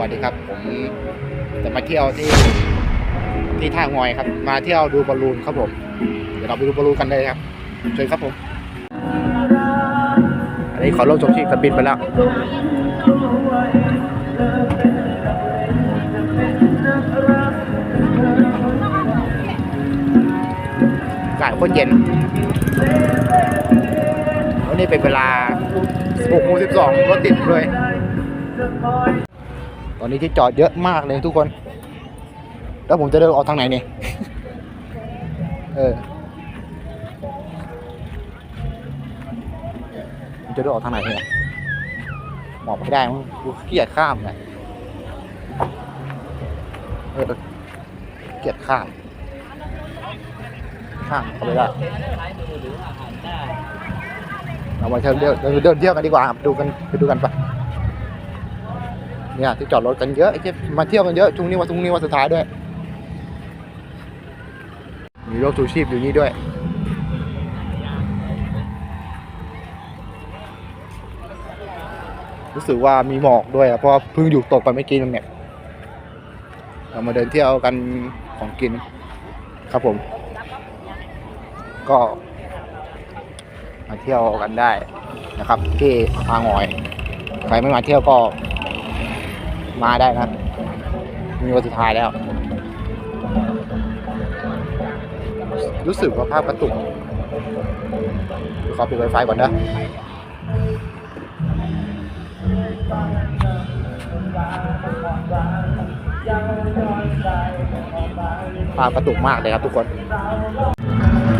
วัสดีครับ ผมจะมาเที่ยวที่ที่ท่างอยครับ มาเที่ยวดูบอลลูนครับผม เดี๋ยวเราไปดูบอลลูนกันเลยครับเชิญครับผม อันนี้ขอร่วมชมชีพกับบินไปแล้วอากาศโคตรเย็นวันนี้เป็นเวลา6โมง12รถติดเลย ตอนนี้ที่จอดเยอะมากเลยทุกคน แล้วผมจะเดินออกทางไหนเนี่ยเออจะเดินออกทางไหนเนี่ยหมอบไม่ได้มั้งกูเกียดข้ามเลยเออเกียดข้าม ข้ามเขาไปได้เรามาเที่ยวเดินเดินเดินเที่ยวกันดีกว่าครับดูกันไปดูกันไป เนี่ยที่จอดรถกันเยอะไอ้เจ๊มาเที่ยวกันเยอะช่วงนี้วันช่วงนี้วันสุดท้ายด้วย มีรถชูชีพอยู่นี่ด้วยรู้สึกว่ามีหมอกด้วยเพราะเพิ่งอยู่ตกไปไม่อกี่นึงเนี่ยเรามาเดินเที่ยวกันของกินครับผม ก็มาเที่ยวกันได้นะครับ ที่ทางอย ใครไม่มาเที่ยวก็ มาได้นะมีวันสุดท้ายแล้ว รู้สึกว่าภาพกระตุก ขอปิดไวไฟก่อนนะภาพกระตุกมากเลยครับทุกคน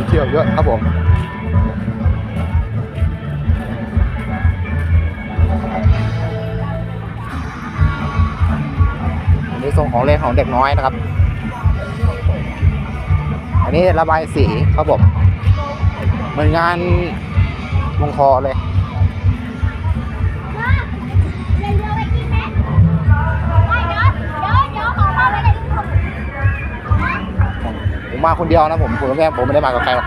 เที่ยวเยอะครับผม อันทรงของเล่นของเด็กน้อยนะครับ อันนี้ระบายสีครับผมเหมือนงานวงคอเลยเดี๋ยวเดี๋ยวไรผมมาคนเดียวนะผมผมกับแม่ผมไม่ได้มากับใครหรอก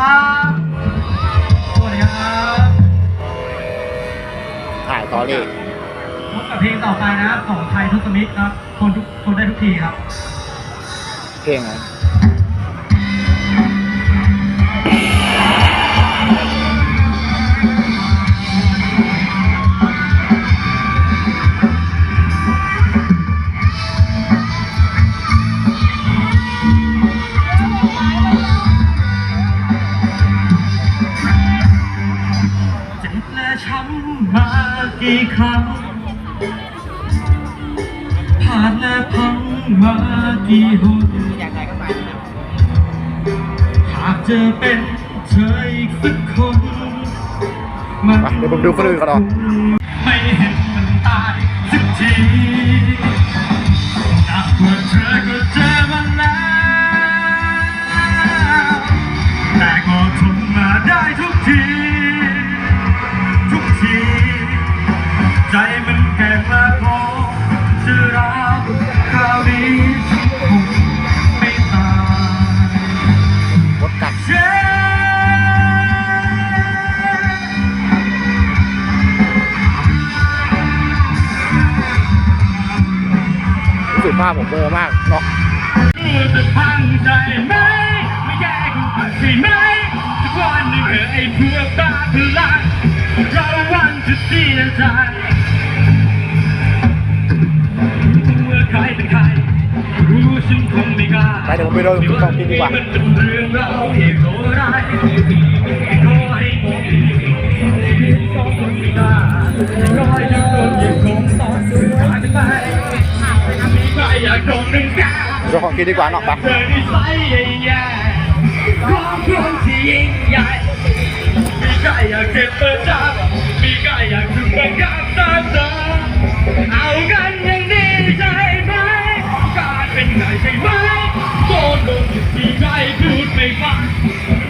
ถ่าย ตอรี่พบกับเพลงต่อไปนะครับของไทยทุกสมิธครับคนทุกคนได้ทุกทีครับ เพลงอะไร กี่ครั้ง ผ่านและพังมากี่หนหากเจอเป็นเธออีกสักคนมันไปเดี๋ยวผมดูคนอื่นก่อนเนาะไม่เห็นมันตายสักทีนับว่าเธอก็เจอาพผมเบลอมากเนาะรู้จะพังใจไหมไม่แย่กูผ่านใช่ไหมสักวันหนึ่งเออไอ้พวกตาพลังเราวันจะเสียใจเมื่อใครเป็นใครรู้ฉันคงไม่กล้าไปเดี๋ยวผมไปดูของกินดีกว่า ก้าของกินดีกว่าเนาะไปเอามคนที่ยิ่งใหญ่มีใครากเจ็บประจำมีใครอยากถูกบังคับตามเธอเอากันอย่างนี้ใช่ไหมการเป็นไงใช่ไหมโดนโดนอยู่ที่ใครพูดไม่ฟัง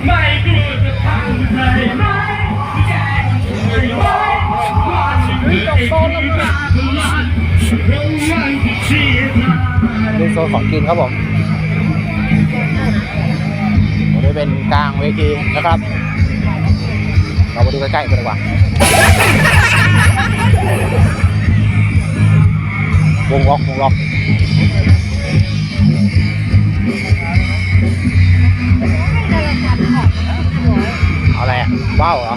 ไม่กลัวจะพังใช่ไหมแกใช่ไหมวันหนึ่งเธอไอ้ผู้ตาพลันเราวันที่ เป็นโซนของกินครับผมผมได้เป็นกลางเวทีนะครับ เรามาดูใกล้ๆกันดีกว่าวงล็อกวงล็อกเอาอะไรอะว้าวเหรอ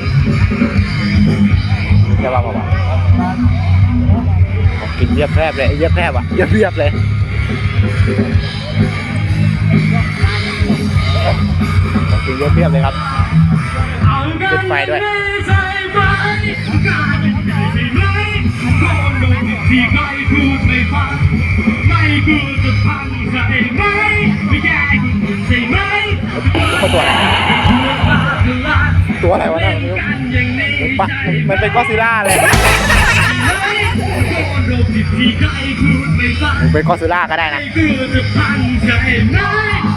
จะว้าวเปล่ากินเยียบแพรบเลยเยียบแพรบอะเยียบเยียบเลย ของกินเยียบเยียบเลยครับเอากันจุดไฟด้วยที่ใครพูดไม่ฟังไม่กลัวจะพังใช่ไหมไม่แย่คุณใช่ไหมตัวอะไรตัวอะไรวะเนี่ยปะมันเป็นก็อดซิลล่าเลย มันเป็นก็อดซิลล่าก็ได้นะ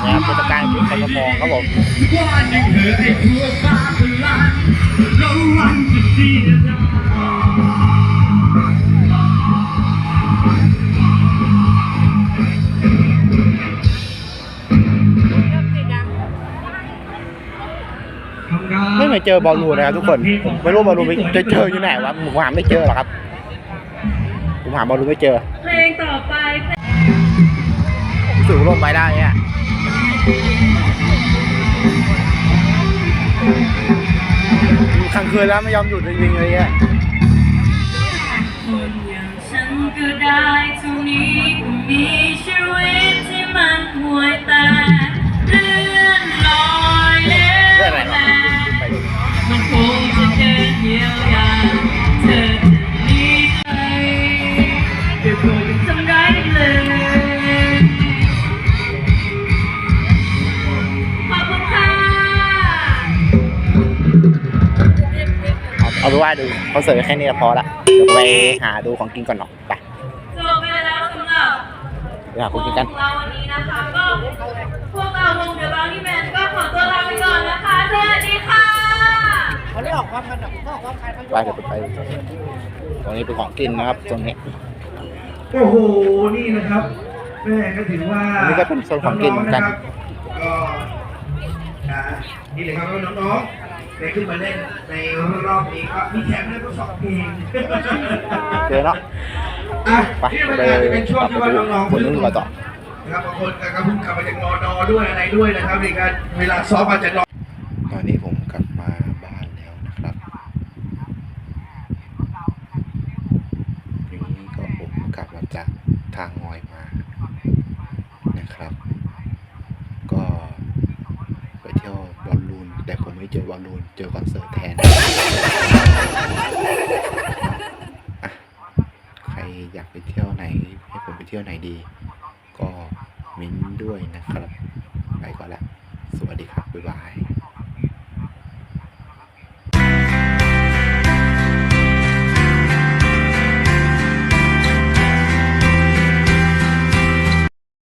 นะครับเป็นการจุดไฟกระพองครับผมว่ายังเหลือไอ้ทั่วฟ้าพลังระวังจะเสียดายไม่เคยเจอบอลลูนนะครับทุกคนผมไม่รู้บอลลูนจะเจออยู่ไหนวะผมหาไม่เจอหรอกครับ ผมหาบอลลูนไม่เจอ เพลงต่อไปสูงลงไปได้เนี่ยกลางคืนแล้วไม่ยอมหยุดจริงๆเลยเนี่ย เอาเอาไปนว่าดูคอนเสิร์ตแค่นี้ก็พอละเดี๋ยวไปหาดูของกินก่อนเนาะไปจบไปแล้วสำหรับไปหาของกินกันวงเราวันนี้นะคะก็พวกเราวงเดอะบาวนี่แมนก็ขอตัวลาไปก่อนนะคะสวัสดีค่ะไปเดี๋ยวไปไปตรงนี้เป็นของกินนะครับตรงนี้โอ้โหนี่นะครับแม่ก็ถือว่าอันนี้ก็เป็นโซนของกินเหมือนกันงๆะครับก็นะนี่เลยครับน้องๆ ได้ขึ้นมาเล่นในรอบนี้ก็มีแถมด้วยก็สองเพลงเจอเนาะอะไปนี่มันไปอาจจะเป็นช่วงที่ว่าน้องๆคนนึงก่อนต่อนะครับบางคนก็เพิ่งกลับมาจากนอนอด้วยอะไรด้วยนะครับในการเวลาซ้อมอาจจะนอนตอนนี้ผมกลับมาบ้านแล้วนะครับอย่างนี้ก็ผมกลับมาจากทางงอยมานะครับ ก็ไปเที่ยวบอลลูน แต่ผมไม่เจอบอลลูนเจอคอนเสิร์ตแทนใครอยากไปเที่ยวไหน ให้ผมไปเที่ยวไหนดี ก็มิ้นด้วยนะครับ ไปก่อนละ สวัสดีครับ บ๊ายบาย